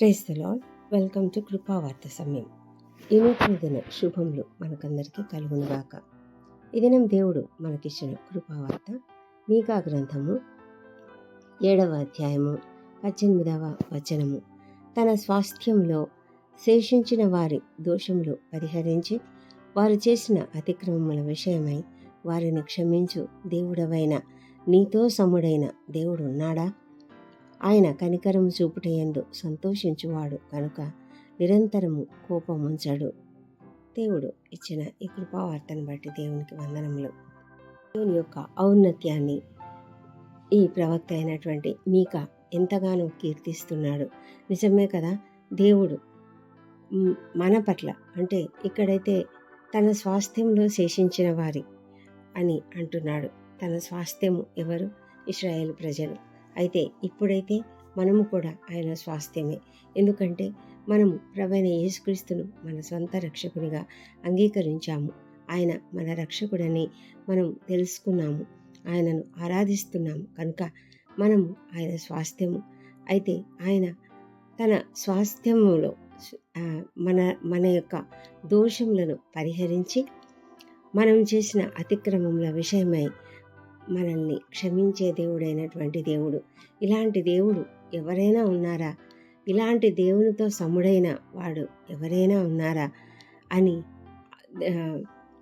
Praise lord welcome to Krupavartha సమయం. ఈ నూతన దిన శుభములు మనకందరికీ కలుగునుగాక. ఈ దినం దేవుడు మనకిచ్చిన కృపావార్త మీకా గ్రంథము ఏడవ అధ్యాయము పద్దెనిమిదవ వచనము. తన స్వాస్థ్యంలో శేషించిన వారి దోషములు పరిహరించి వారు చేసిన అతిక్రమముల విషయమై వారిని క్షమించు దేవుడవైన నీతో సముడైన దేవుడు ఉన్నాడా ఆయన కనికరం చూపుటయందు సంతోషించువాడు కనుక నిరంతరము కోపం ఉంచడు. దేవుడు ఇచ్చిన ఈ కృపావార్తను బట్టి దేవునికి వందనములు. దేవుని యొక్క ఔన్నత్యాన్ని ఈ ప్రవక్త అయినటువంటి మీక ఎంతగానో కీర్తిస్తున్నాడు. నిజమే కదా? దేవుడు మన పట్ల అంటే ఇక్కడైతే తన స్వాస్థ్యంలో శేషించిన వారి అని అంటున్నాడు. తన స్వాస్థ్యము ఎవరు? ఇస్రాయేల్ ప్రజలు. అయితే ఇప్పుడైతే మనము కూడా ఆయన స్వాస్థ్యమే. ఎందుకంటే మనము ప్రవైన యేసుక్రీస్తును మన సొంత రక్షకునిగా అంగీకరించాము. ఆయన మన రక్షకుడని మనం తెలుసుకున్నాము. ఆయనను ఆరాధిస్తున్నాము. కనుక మనము ఆయన స్వాస్థ్యము. అయితే ఆయన తన స్వాస్థ్యములో మన మన యొక్క దోషములను పరిహరించి మనం చేసిన అతిక్రమముల విషయమై మనల్ని క్షమించే దేవుడైనటువంటి దేవుడు. ఇలాంటి దేవుడు ఎవరైనా ఉన్నారా? ఇలాంటి దేవునితో సముడైన వాడు ఎవరైనా ఉన్నారా? అని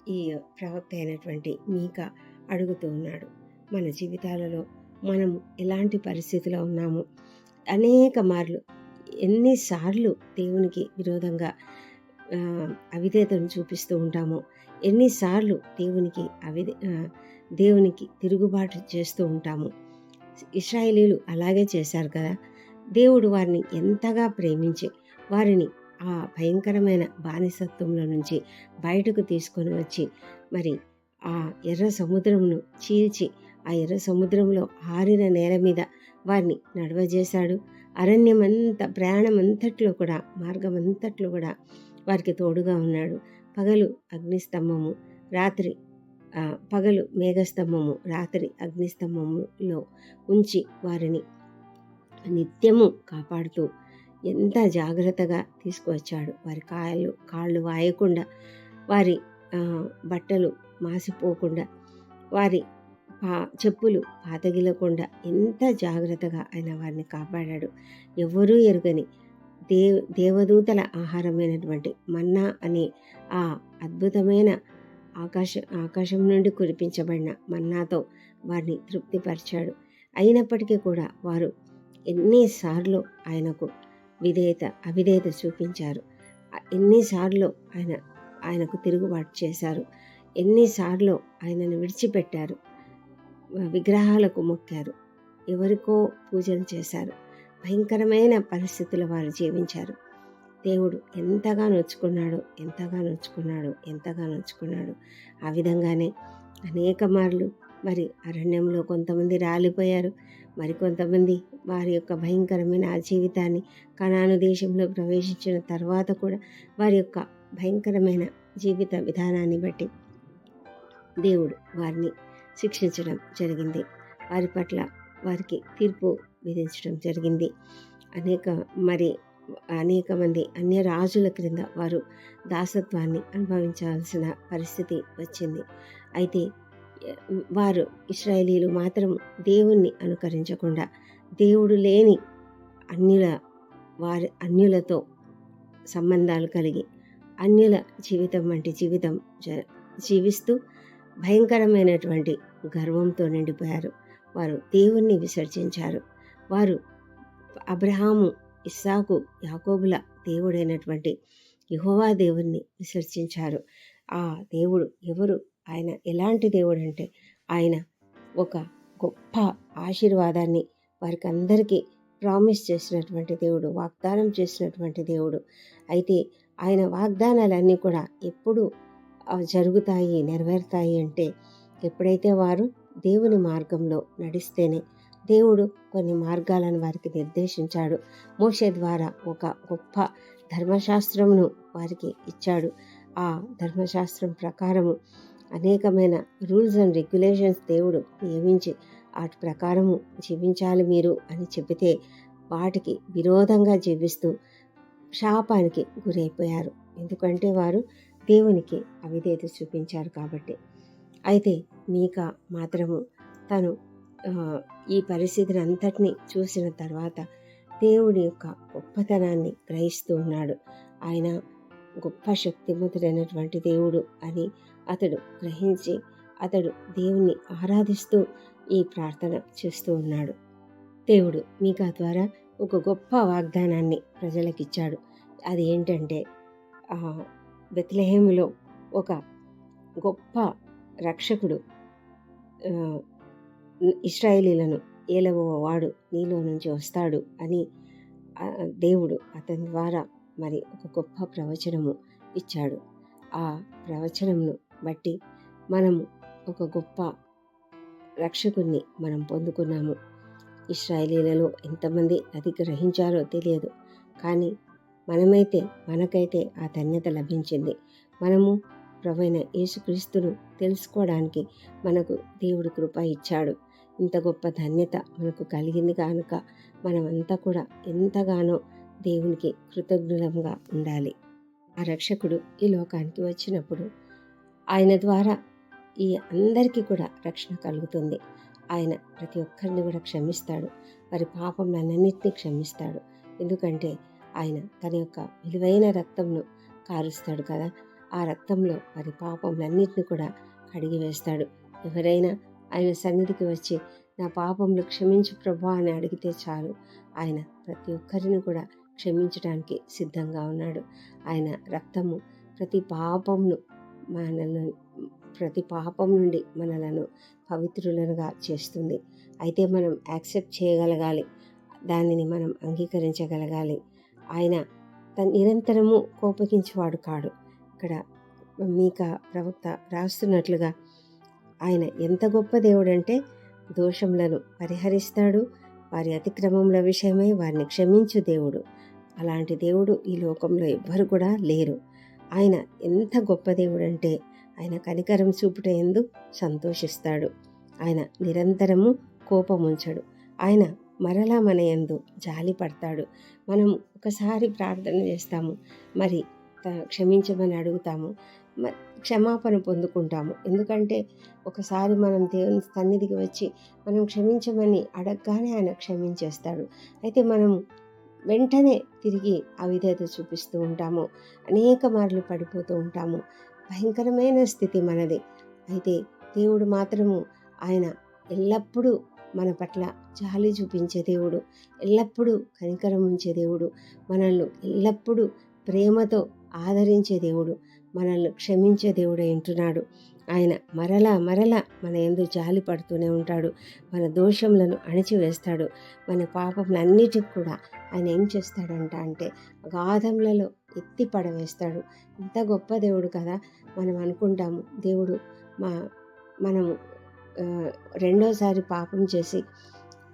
ఈ ప్రవక్త అయినటువంటి మీక అడుగుతూ ఉన్నాడు. మన జీవితాలలో మనం ఎలాంటి పరిస్థితిలో ఉన్నాము? అనేక మార్లు ఎన్నిసార్లు దేవునికి విరోధంగా అవిధేతను చూపిస్తూ ఉంటామో ఎన్నిసార్లు దేవునికి అవిధే దేవునికి తిరుగుబాటు చేస్తూ ఉంటాము. ఇస్రాయేలీలు అలాగే చేశారు కదా. దేవుడు వారిని ఎంతగా ప్రేమించి వారిని ఆ భయంకరమైన బానిసత్వంలో నుంచి బయటకు తీసుకొని వచ్చి మరి ఆ ఎర్ర సముద్రమును చీల్చి ఆ ఎర్ర సముద్రంలో ఆరిన నేల మీద వారిని నడవజేశాడు. అరణ్యమంత ప్రయాణం అంతట్లో కూడా మార్గం అంతట్లో కూడా వారికి తోడుగా ఉన్నాడు. పగలు అగ్నిస్తంభము రాత్రి పగలు మేఘస్తంభము రాత్రి అగ్నిస్తంభములో ఉంచి వారిని నిత్యము కాపాడుతూ ఎంత జాగ్రత్తగా తీసుకువచ్చాడు. వారి కాయలు కాళ్ళు వాయకుండా వారి బట్టలు మాసిపోకుండా వారి పా చెప్పులు పాతగిలకుండా ఎంత జాగ్రత్తగా ఆయన వారిని కాపాడాడు. ఎవరూ ఎరుగని దేవ దేవదూతల ఆహారమైనటువంటి మన్నా అనే ఆ అద్భుతమైన ఆకాశ ఆకాశం నుండి కురిపించబడిన మన్నాతో వారిని తృప్తిపరిచాడు. అయినప్పటికీ కూడా వారు ఎన్నిసార్లు ఆయనకు విధేయత అవిధేయత చూపించారు. ఎన్నిసార్లు ఆయన ఆయనకు తిరుగుబాటు చేశారు. ఎన్నిసార్లు ఆయనను విడిచిపెట్టారు. విగ్రహాలకు మొక్కారు. ఎవరికో పూజలు చేశారు. భయంకరమైన పరిస్థితులు వారు జీవించారు. దేవుడు ఎంతగా నొచ్చుకున్నాడు ఎంతగా నొచ్చుకున్నాడు ఎంతగా నొచ్చుకున్నాడు ఆ విధంగానే అనేక మార్లు మరి అరణ్యంలో కొంతమంది రాలిపోయారు. మరి కొంతమంది వారి యొక్క భయంకరమైన ఆ జీవితాన్ని కనాను దేశంలో ప్రవేశించిన తర్వాత కూడా వారి యొక్క భయంకరమైన జీవిత విధానాన్ని బట్టి దేవుడు వారిని శిక్షించడం జరిగింది. వారి పట్ల వారికి తీర్పు విధించడం జరిగింది. అనేక మరి అనేక మంది అన్య రాజుల క్రింద వారు దాసత్వాన్ని అనుభవించాల్సిన పరిస్థితి వచ్చింది. అయితే వారు ఇస్రాయేలీలు మాత్రం దేవుణ్ణి అనుకరించకుండా దేవుడు లేని అన్యుల వారి అన్యులతో సంబంధాలు కలిగి అన్యుల జీవితం వంటి జీవితం జ- జీవిస్తూ భయంకరమైనటువంటి గర్వంతో నిండిపోయారు. వారు దేవుణ్ణి విసర్జించారు. వారు అబ్రహాము ఇస్సాకు యాకోబుల దేవుడైనటువంటి యహోవా దేవుణ్ణి విసర్జించారు. ఆ దేవుడు ఎవరు? ఆయన ఎలాంటి దేవుడు అంటే ఆయన ఒక గొప్ప ఆశీర్వాదాన్ని వారికి అందరికీ ప్రామిస్ చేసినటువంటి దేవుడు వాగ్దానం చేసినటువంటి దేవుడు. అయితే ఆయన వాగ్దానాలన్నీ కూడా ఎప్పుడు జరుగుతాయి నెరవేరుతాయి అంటే ఎప్పుడైతే వారు దేవుని మార్గంలో నడిస్తేనే దేవుడు కొన్ని మార్గాలను వారికి నిర్దేశించాడు. మోషే ద్వారా ఒక గొప్ప ధర్మశాస్త్రమును వారికి ఇచ్చాడు. ఆ ధర్మశాస్త్రం ప్రకారము అనేకమైన రూల్స్ అండ్ రెగ్యులేషన్స్ దేవుడు నియమించి వాటి ప్రకారము జీవించాలి మీరు అని చెబితే వాటికి విరోధంగా జీవిస్తూ శాపానికి గురైపోయారు. ఎందుకంటే వారు దేవునికి అవిధేత చూపించారు కాబట్టి. అయితే మీక మాత్రము తను ఈ పరిస్థితిని అంతటినీ చూసిన తర్వాత దేవుడి యొక్క గొప్పతనాన్ని గ్రహిస్తూ ఉన్నాడు. ఆయన గొప్ప శక్తిమంతుడైనటువంటి దేవుడు అని అతడు గ్రహించి అతడు దేవుణ్ణి ఆరాధిస్తూ ఈ ప్రార్థన చేస్తూ ఉన్నాడు. దేవుడు మీకా ద్వారా ఒక గొప్ప వాగ్దానాన్ని ప్రజలకిచ్చాడు. అది ఏంటంటే బెత్లహేములో ఒక గొప్ప రక్షకుడు ఇస్రాయేలీలను ఏలవవాడు నీలో నుంచి వస్తాడు అని దేవుడు అతని ద్వారా మరి ఒక గొప్ప ప్రవచనము ఇచ్చాడు. ఆ ప్రవచనమును బట్టి మనము ఒక గొప్ప రక్షకుణ్ణి మనం పొందుకున్నాము. ఇస్రాయేలీలలో ఎంతమంది అది గ్రహించారో తెలియదు. కానీ మనమైతే మనకైతే ఆ ధన్యత లభించింది. మనము ప్రవైన యేసుక్రీస్తును తెలుసుకోవడానికి మనకు దేవుడు కృప ఇచ్చాడు. ఇంత గొప్ప ధన్యత మనకు కలిగింది కనుక మనమంతా కూడా ఎంతగానో దేవునికి కృతజ్ఞులంగా ఉండాలి. ఆ రక్షకుడు ఈ లోకానికి వచ్చినప్పుడు ఆయన ద్వారా ఈ అందరికీ కూడా రక్షణ కలుగుతుంది. ఆయన ప్రతి ఒక్కరిని కూడా క్షమిస్తాడు. వారి పాపములన్నింటినీ క్షమిస్తాడు. ఎందుకంటే ఆయన తన యొక్క విలువైన రక్తంను కారుస్తాడు కదా. ఆ రక్తంలో వారి పాపములన్నింటినీ కూడా కడిగి వేస్తాడు ఎవరైనా ఆయన సన్నిధికి వచ్చి నా పాపములు క్షమించు ప్రభా అని అడిగితే చాలు. ఆయన ప్రతి ఒక్కరిని కూడా క్షమించడానికి సిద్ధంగా ఉన్నాడు. ఆయన రక్తము ప్రతి పాపమును మనల్ని ప్రతి పాపం నుండి మనలను పవిత్రులనుగా చేస్తుంది. అయితే మనం యాక్సెప్ట్ చేయగలగాలి. దానిని మనం అంగీకరించగలగాలి. ఆయన తన నిరంతరము కోపగించేవాడు కాడు. ఇక్కడ మీక ప్రవక్త రాస్తున్నట్లుగా ఆయన ఎంత గొప్ప దేవుడంటే దోషములను పరిహరిస్తాడు. వారి అతిక్రమముల విషయమై వారిని క్షమించు దేవుడు. అలాంటి దేవుడు ఈ లోకంలో ఎవ్వరు కూడా లేరు. ఆయన ఎంత గొప్ప దేవుడు అంటే ఆయన కనికరం చూపుట ఎందు సంతోషిస్తాడు. ఆయన నిరంతరము కోపముంచడు. ఆయన మరలా మన యందు జాలి పడతాడు. మనం ఒకసారి ప్రార్థన చేస్తాము. మరి త- క్షమించమని అడుగుతాము. క్షమాపణ పొందుకుంటాము. ఎందుకంటే ఒకసారి మనం దేవుని సన్నిధికి వచ్చి మనం క్షమించమని అడగగానే ఆయన క్షమించేస్తాడు. అయితే మనం వెంటనే తిరిగి అవిధేత చూపిస్తూ ఉంటాము. అనేక మార్లు పడిపోతూ ఉంటాము. భయంకరమైన స్థితి మనది. అయితే దేవుడు మాత్రము ఆయన ఎల్లప్పుడూ మన పట్ల జాలి చూపించే దేవుడు ఎల్లప్పుడూ కనికరం ఉంచే దేవుడు మనల్ని ఎల్లప్పుడూ ప్రేమతో ఆదరించే దేవుడు మనల్ని క్షమించే దేవుడు వింటున్నాడు ఆయన మరలా మరలా మన ఎందు జాలి పడుతూనే ఉంటాడు. మన దోషములను అణిచివేస్తాడు. మన పాపములన్నిటికి కూడా ఆయన ఏం చేస్తాడంట అంటే గాధములలో ఎత్తి పడవేస్తాడు. ఇంత గొప్ప దేవుడు కదా మనం అనుకుంటాము. దేవుడు మా మనము రెండోసారి పాపం చేసి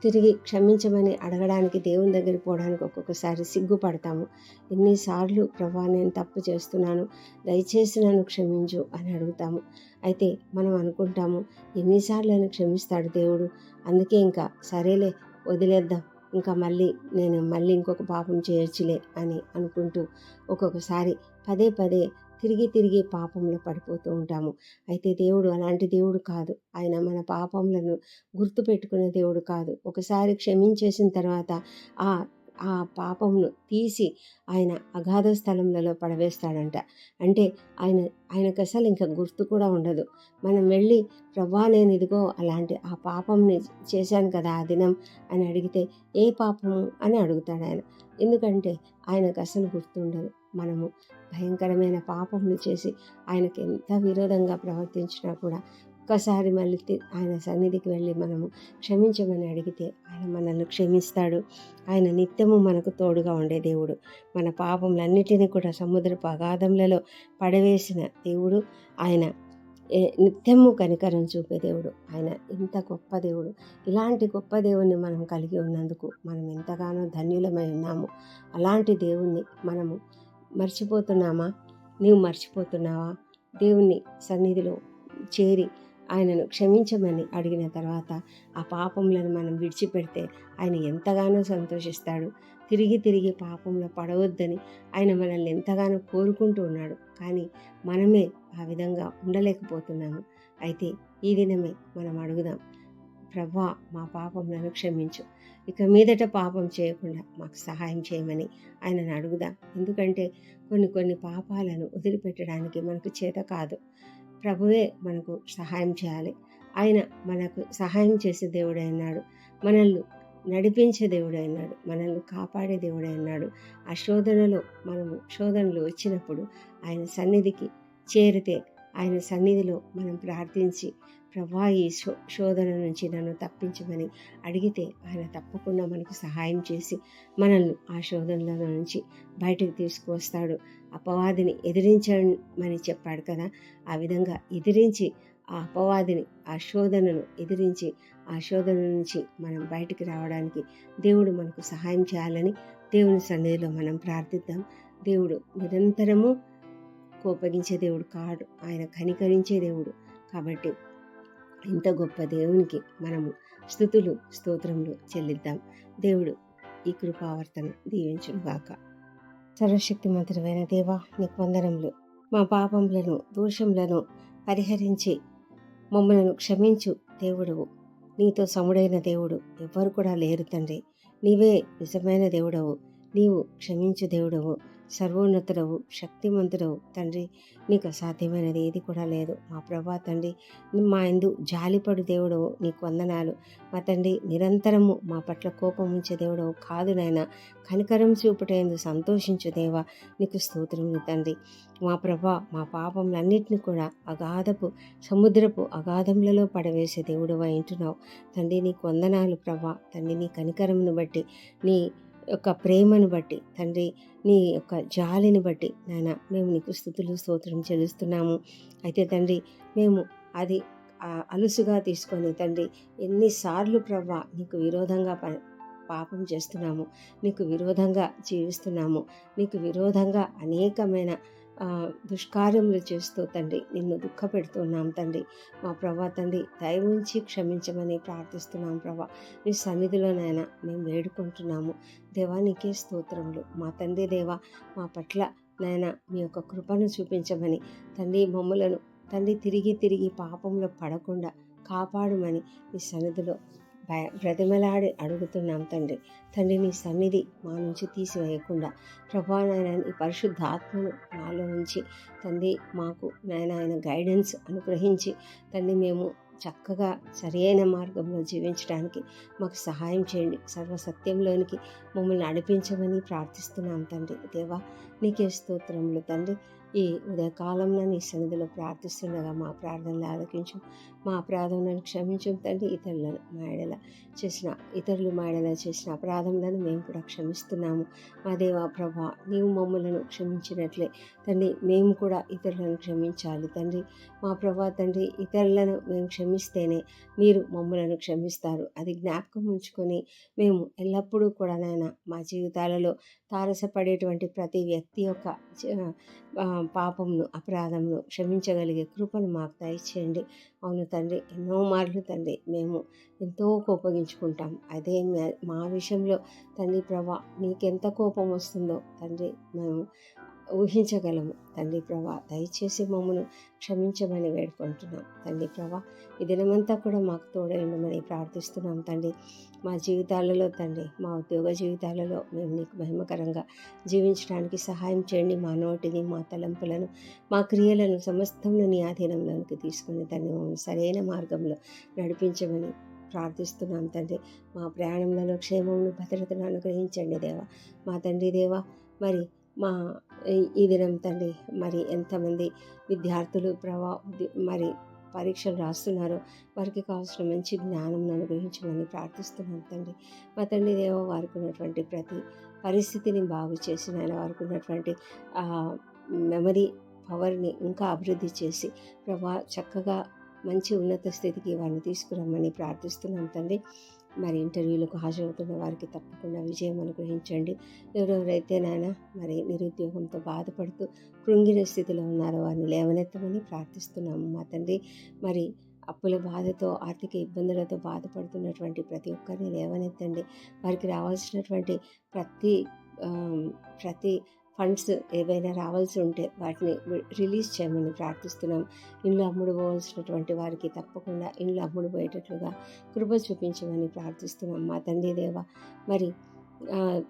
తిరిగి క్షమించమని అడగడానికి దేవుని దగ్గరికి పోవడానికి ఒక్కొక్కసారి సిగ్గుపడతాము. ఎన్నిసార్లు ప్రభా నేను తప్పు చేస్తున్నాను దయచేసి నన్ను క్షమించు అని అడుగుతాము. అయితే మనం అనుకుంటాము ఎన్నిసార్లు అని క్షమిస్తాడు దేవుడు? అందుకే ఇంకా సరేలే వదిలేద్దాం. ఇంకా మళ్ళీ నేను మళ్ళీ ఇంకొక పాపం చేయొచ్చులే అని అనుకుంటూ ఒక్కొక్కసారి పదే పదే తిరిగి తిరిగి పాపంలో పడిపోతూ ఉంటాము. అయితే దేవుడు అలాంటి దేవుడు కాదు. ఆయన మన పాపములను గుర్తుపెట్టుకునే దేవుడు కాదు. ఒకసారి క్షమించేసిన తర్వాత ఆ ఆ పాపమును తీసి ఆయన అగాధ స్థలంలో పడవేస్తాడంట. అంటే ఆయన ఆయనకు అసలు ఇంకా గుర్తు కూడా ఉండదు. మనం వెళ్ళి ప్రభా నేను ఇదిగో అలాంటి ఆ పాపంని చేశాను కదా ఆ దినం అని అడిగితే ఏ పాపము? అని అడుగుతాడు ఆయన. ఎందుకంటే ఆయనకు అసలు గుర్తుండదు. మనము భయంకరమైన పాపములు చేసి ఆయనకి ఎంత విరోధంగా ప్రవర్తించినా కూడా ఒక్కసారి మళ్ళీ ఆయన సన్నిధికి వెళ్ళి మనము క్షమించమని అడిగితే ఆయన మనల్ని క్షమిస్తాడు. ఆయన నిత్యము మనకు తోడుగా ఉండే దేవుడు. మన పాపములన్నిటినీ కూడా సముద్రపు అగాధములలో పడవేసిన దేవుడు. ఆయన నిత్యము కనికరం చూపే దేవుడు. ఆయన ఇంత గొప్ప దేవుడు. ఇలాంటి గొప్ప దేవుణ్ణి మనం కలిగి ఉన్నందుకు మనం ఎంతగానో ధన్యులమై ఉన్నాము. అలాంటి దేవుణ్ణి మనము మర్చిపోతున్నామా? నీవు మర్చిపోతున్నావా? దేవుణ్ణి సన్నిధిలో చేరి ఆయనను క్షమించమని అడిగిన తర్వాత ఆ పాపములను మనం విడిచిపెడితే ఆయన ఎంతగానో సంతోషిస్తాడు. తిరిగి తిరిగి పాపంలో పడవద్దని ఆయన మనల్ని ఎంతగానో కోరుకుంటూ ఉన్నాడు. కానీ మనమే ఆ విధంగా ఉండలేకపోతున్నాము. అయితే ఈ దినమే మనం అడుగుదాం. ప్రభా మా పాపములను క్షమించు. ఇక మీదట పాపం చేయకుండా మాకు సహాయం చేయమని ఆయనను అడుగుదాం? ఎందుకంటే కొన్ని కొన్ని పాపాలను వదిలిపెట్టడానికి మనకు చేత కాదు. ప్రభువే మనకు సహాయం చేయాలి. ఆయన మనకు సహాయం చేసే దేవుడైనాడు మనల్ని నడిపించే దేవుడై మనల్ని కాపాడే దేవుడై ఆ శోధనలో మనము శోధనలు వచ్చినప్పుడు ఆయన సన్నిధికి చేరితే ఆయన సన్నిధిలో మనం ప్రార్థించి ప్రభా ఈ శో శోధన నుంచి నన్ను తప్పించమని అడిగితే ఆయన తప్పకుండా మనకు సహాయం చేసి మనల్ని ఆ శోధనల నుంచి బయటకు తీసుకువస్తాడు. అపవాదిని ఎదిరించమని చెప్పాడు కదా ఆ విధంగా ఎదిరించి ఆ అపవాదిని ఆ శోధనను ఎదిరించి ఆ శోధన నుంచి మనం బయటికి రావడానికి దేవుడు మనకు సహాయం చేయాలని దేవుని సన్నిధిలో మనం ప్రార్థిద్దాం. దేవుడు నిరంతరము కోపగించే దేవుడు కాడు. ఆయన కనికరించే దేవుడు కాబట్టి ఇంత గొప్ప దేవునికి మనము స్థుతులు స్తోత్రములు చెల్లిద్దాం. దేవుడు ఈ కృపావర్తన దీవించుగాక సర్వశక్తిమంతుడమైన దేవా నీకు వందనములు. మా పాపములను దోషములను పరిహరించి మమ్మలను క్షమించు దేవుడవు. నీతో సముడైన దేవుడు ఎవ్వరు కూడా లేరు తండ్రి. నీవే నిజమైన దేవుడవు. నీవు క్షమించు దేవుడవు. సర్వోన్నతుడవు శక్తిమంతుడవు. తండ్రి నీకు అసాధ్యమైనది ఏది కూడా లేదు. మా ప్రభా తండ్రి మా ఇందు జాలిపడు దేవుడవు నీకు వందనాలు. మా తండ్రి నిరంతరము మా పట్ల కోపం ఉంచే దేవుడవు కాదు నాయన. కనికరం చూపుటేందు సంతోషించు దేవా. నీకు స్తోత్రములు తండ్రి. మా ప్రభా మా పాపములన్నింటినీ కూడా అగాధపు సముద్రపు అగాధములలో పడవేసే దేవుడు వింటున్నావు తండ్రి నీకు వందనాలు ప్రభా. తండ్రి నీ కనికరమును బట్టి నీ యొక్క ప్రేమను బట్టి తండ్రి నీ యొక్క జాలిని బట్టి నాయన మేము నీకు స్థుతులు స్తోత్రం చెల్లిస్తున్నాము. అయితే తండ్రి మేము అది అలుసుగా తీసుకొని తండ్రి ఎన్నిసార్లు ప్రభా నీకు విరోధంగా ప పాపం చేస్తున్నాము. నీకు విరోధంగా జీవిస్తున్నాము. నీకు విరోధంగా అనేకమైన దుష్కార్యములు చేస్తూ తండ్రి నిన్ను దుఃఖపెడుతున్నాం తండ్రి. మా ప్రభా తండ్రి దయ ఉంచి క్షమించమని ప్రార్థిస్తున్నాం ప్రభా. నీ సన్నిధిలోనైనా మేము వేడుకుంటున్నాము. దేవానికే స్తోత్రములు. మా తండ్రి దేవ మా పట్ల నాయన మీ యొక్క కృపను చూపించమని తండ్రి మమ్మలను తండ్రి తిరిగి తిరిగి పాపంలో పడకుండా కాపాడమని మీ సన్నిధిలో బ్రతిమలాడి అడుగుతున్నాం తండ్రి. తండ్రి నీ సన్నిధి మా నుంచి తీసివేయకుండా ప్రభా నాయన ఈ పరిశుద్ధ ఆత్మను మాలో ఉంచి తండ్రి మాకు నాయన ఆయన గైడెన్స్ అనుగ్రహించి తండ్రి మేము చక్కగా సరియైన మార్గంలో జీవించడానికి మాకు సహాయం చేయండి. సర్వసత్యంలోనికి మమ్మల్ని నడిపించమని ప్రార్థిస్తున్నాం తండ్రి. దేవా నీకే స్తోత్రములు తండ్రి. ఈ ఉదయకాలంలో నీ సన్నిధిలో ప్రార్థిస్తుండగా మా ప్రార్థనలు ఆలకించు. మా అపరాధములను క్షమించు తండ్రి ఇతరులను మాయడల చేసిన ఇతరులు మాయడల చేసిన అపరాధములను మేము కూడా క్షమిస్తున్నాము. మా దేవా ప్రభా నీవు మమ్మలను క్షమించినట్లే. తండ్రి మేము కూడా ఇతరులను క్షమించాలి. తండ్రి మా ప్రభా తండ్రి ఇతరులను మేము క్షమిస్తేనే మీరు మమ్మలను క్షమిస్తారు. అది జ్ఞాపకం ఉంచుకొని మేము ఎల్లప్పుడూ కూడా నాయన మా జీవితాలలో తారసపడేటువంటి ప్రతి వ్యక్తి యొక్క పాపంను అపరాధమును క్షమించగలిగే కృపను మాకు దయచేయండి. అవును తండ్రి ఎన్నో మార్లు తండ్రి మేము ఎంతో కోపగించుకుంటాం. అదే మా విషయంలో తండ్రి ప్రభా నీకెంత కోపం వస్తుందో తండ్రి మేము ఊహించగలము. తండ్రి ప్రభా దయచేసి మమ్మను క్షమించమని వేడుకుంటున్నాం. తండ్రి ప్రభా ఈ దినమంతా కూడా మాకు తోడైండమని ప్రార్థిస్తున్నాం తండ్రి మా జీవితాలలో తండ్రి మా ఉద్యోగ జీవితాలలో మేము నీకు మహిమకరంగా జీవించడానికి సహాయం చేయండి. మా నోటిని మా తలంపులను మా క్రియలను సమస్తంలో నీ ఆధీనంలోనికి తీసుకుని తండ్రి మమ్మల్ని సరైన మార్గంలో నడిపించమని ప్రార్థిస్తున్నాం తండ్రి మా ప్రయాణంలో క్షేమమును భద్రతను అనుగ్రహించండి దేవా. మా తండ్రి దేవా మరి మా ఈ దినం తండ్రి మరి ఎంతమంది విద్యార్థులు ప్రభా మరి పరీక్షలు రాస్తున్నారో వారికి కావాల్సిన మంచి జ్ఞానం అనుగ్రహించమని ప్రార్థిస్తున్నాను తండ్రి మా తండ్రి దేవ వారికి ఉన్నటువంటి ప్రతి పరిస్థితిని బాగు చేసిన వారికి ఉన్నటువంటి మెమరీ పవర్ని ఇంకా అభివృద్ధి చేసి ప్రభా చక్కగా మంచి ఉన్నత స్థితికి వారిని తీసుకురమ్మని ప్రార్థిస్తున్నాం తండ్రి మరి ఇంటర్వ్యూలకు హాజరవుతున్న వారికి తప్పకుండా విజయం అనుగ్రహించండి. ఎవరెవరైతే నాయన మరి నిరుద్యోగంతో బాధపడుతూ కృంగిన స్థితిలో ఉన్నారో వారిని లేవనెత్తమని ప్రార్థిస్తున్నాము. మా తండ్రి మరి అప్పుల బాధతో ఆర్థిక ఇబ్బందులతో బాధపడుతున్నటువంటి ప్రతి ఒక్కరిని లేవనెత్తండి. వారికి రావాల్సినటువంటి ప్రతి ప్రతి ఫండ్స్ ఏవైనా రావాల్సి ఉంటే వాటిని రిలీజ్ చేయమని ప్రార్థిస్తున్నాం. ఇండ్లు అమ్ముడు పోవాల్సినటువంటి వారికి తప్పకుండా ఇండ్లు అమ్ముడు పోయేటట్లుగా కృప చూపించమని ప్రార్థిస్తున్నాం. మా తండ్రి దేవ మరి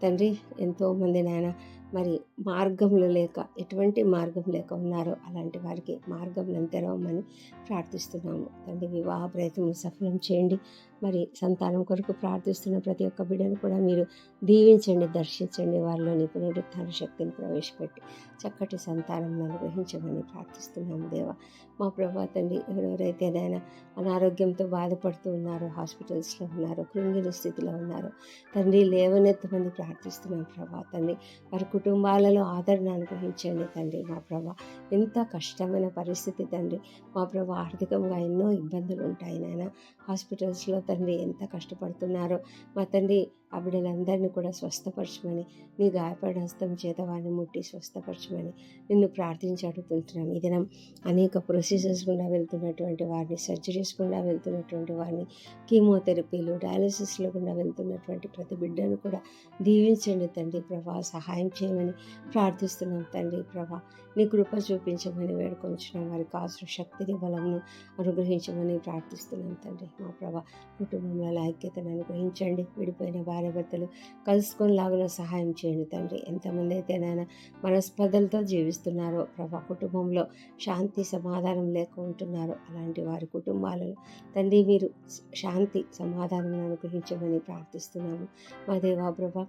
తండ్రి ఎంతోమంది నాయన మరి మార్గంలో లేక ఎటువంటి మార్గం లేక ఉన్నారో అలాంటి వారికి మార్గం తెరవమని ప్రార్థిస్తున్నాము. తండ్రి వివాహ ప్రయత్నం సఫలం చేయండి. మరి సంతానం కొరకు ప్రార్థిస్తున్న ప్రతి ఒక్క బిడ్డను కూడా మీరు దీవించండి దర్శించండి వారిలోని పునరుత్థాన శక్తిని ప్రవేశపెట్టి చక్కటి సంతానం అనుగ్రహించమని ప్రార్థిస్తున్నాము దేవ. మా ప్రభా తండ్రి ఎవరెవరైతే నాయన అనారోగ్యంతో బాధపడుతూ ఉన్నారో హాస్పిటల్స్లో ఉన్నారో కృంగిన స్థితిలో ఉన్నారో తండ్రి లేవనెత్తమని ప్రార్థిస్తున్నాం ప్రభా తండ్రి. వారి కుటుంబాలలో ఆదరణ అనుగ్రహించండి తండ్రి మా ప్రభా. ఎంత కష్టమైన పరిస్థితి తండ్రి. మా ప్రభా ఆర్థికంగా ఎన్నో ఇబ్బందులు ఉంటాయి నాయన. హాస్పిటల్స్లో తండ్రి ఎంత కష్టపడుతున్నారో. మా తండ్రి ఆ బిడ్డలందరినీ కూడా స్వస్థపరచమని నీ గాయపడిన హస్తం చేత వారిని ముట్టి స్వస్థపరచమని నిన్ను ప్రార్థించి అడుగుతుంటున్నాం. ఈ దినం అనేక ప్రొసీజర్స్ గుండా వెళ్తున్నటువంటి వారిని సర్జరీస్ గుండా వెళ్తున్నటువంటి వారిని కీమోథెరపీలు డయాలసిస్లో గుండా వెళ్తున్నటువంటి ప్రతి బిడ్డను కూడా దీవించండి తండ్రి ప్రభా. సహాయం చేయమని ప్రార్థిస్తున్నాం తండ్రి ప్రభా. నీ కృప చూపించమని వేడుకొంచున్నాం. వారికి కాసు శక్తిని బలంను అనుగ్రహించమని ప్రార్థిస్తున్నాం తండ్రి మా ప్రభా. కుటుంబంలో ఐక్యతను అనుగ్రహించండి. విడిపోయిన వారి భర్తలు కలుసుకొని లాగున సహాయం చేయండి తండ్రి. ఎంతమంది అయితే నాయన మనస్పర్ధలతో జీవిస్తున్నారో ప్రభా కుటుంబంలో శాంతి సమాధానం లేకుంటున్నారో అలాంటి వారి కుటుంబాలలో తండ్రి మీరు శాంతి సమాధానం అనుగ్రహించమని ప్రార్థిస్తున్నాము. మా దేవా ప్రభా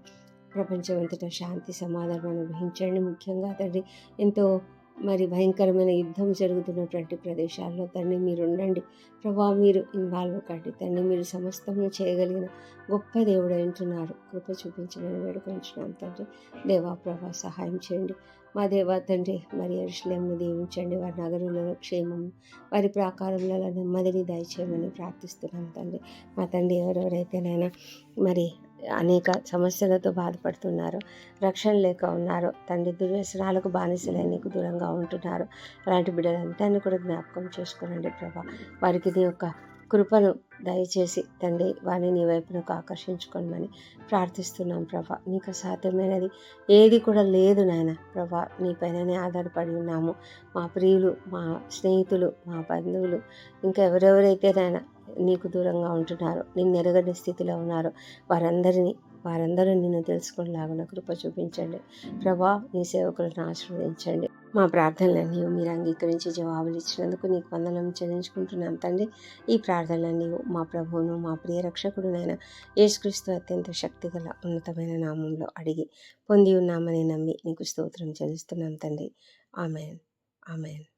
ప్రపంచమంతటా శాంతి సమాధానం అనుగ్రహించండి. ముఖ్యంగా తండ్రి ఎంతో మరి భయంకరమైన యుద్ధం జరుగుతున్నటువంటి ప్రదేశాల్లో తండ్రి మీరు ఉండండి. ప్రభా మీరు ఇన్వాల్వ్ కండి తండ్రి మీరు సమస్తము చేయగలిగిన గొప్ప దేవుడు అంటున్నారు కృప చూపించమని వేడుకొంచున్నాం తండ్రి. దేవా ప్రభా సహాయం చేయండి. మా దేవా తండ్రి మరి అరుషులేమును దీవించండి. వారి నగరంలో క్షేమం వారి ప్రాకారంలో నెమ్మదిని దయచేయమని ప్రార్థిస్తున్నాం తండ్రి. మా తండ్రి ఎవరెవరైతేనైనా మరి అనేక సమస్యలతో బాధపడుతున్నారు. రక్షణ లేక ఉన్నారో. తండ్రి దుర్వ్యసనాలకు బానిసలై నీకు దూరంగా ఉంటున్నారు. అలాంటి బిడ్డలందరినీ కూడా జ్ఞాపకం చేసుకోనండి ప్రభా. వారికి నీ యొక్క కృపను దయచేసి తండ్రి వారిని నీ వైపునకు ఆకర్షించుకోమని ప్రార్థిస్తున్నాం ప్రభా. నీకు సాధ్యమైనది ఏది కూడా లేదు నాయన ప్రభా. నీ పైననే ఆధారపడి ఉన్నాము. మా ప్రియులు మా స్నేహితులు మా బంధువులు ఇంకా ఎవరెవరైతే నాయన నీకు దూరంగా ఉంటున్నారు. నిన్ను ఎరగని స్థితిలో ఉన్నారో. వారందరినీ వారందరూ నిన్ను తెలుసుకునేలాగా కృప చూపించండి. ప్రభా నీ సేవకులను ఆశీర్వదించండి. మా ప్రార్థనలన్నీ మీరు అంగీకరించి జవాబులు ఇచ్చినందుకు నీకు వందనం చెల్లించుకుంటున్నాం తండ్రి. ఈ ప్రార్థనలన్నీ మా ప్రభువును మా ప్రియ రక్షకుడునైన యేసుక్రీస్తు అత్యంత శక్తిగల ఉన్నతమైన నామంలో అడిగి పొంది ఉన్నామని నమ్మి నీకు స్తోత్రం చెల్లిస్తున్నాం తండ్రి. ఆమెన్. ఆమెన్.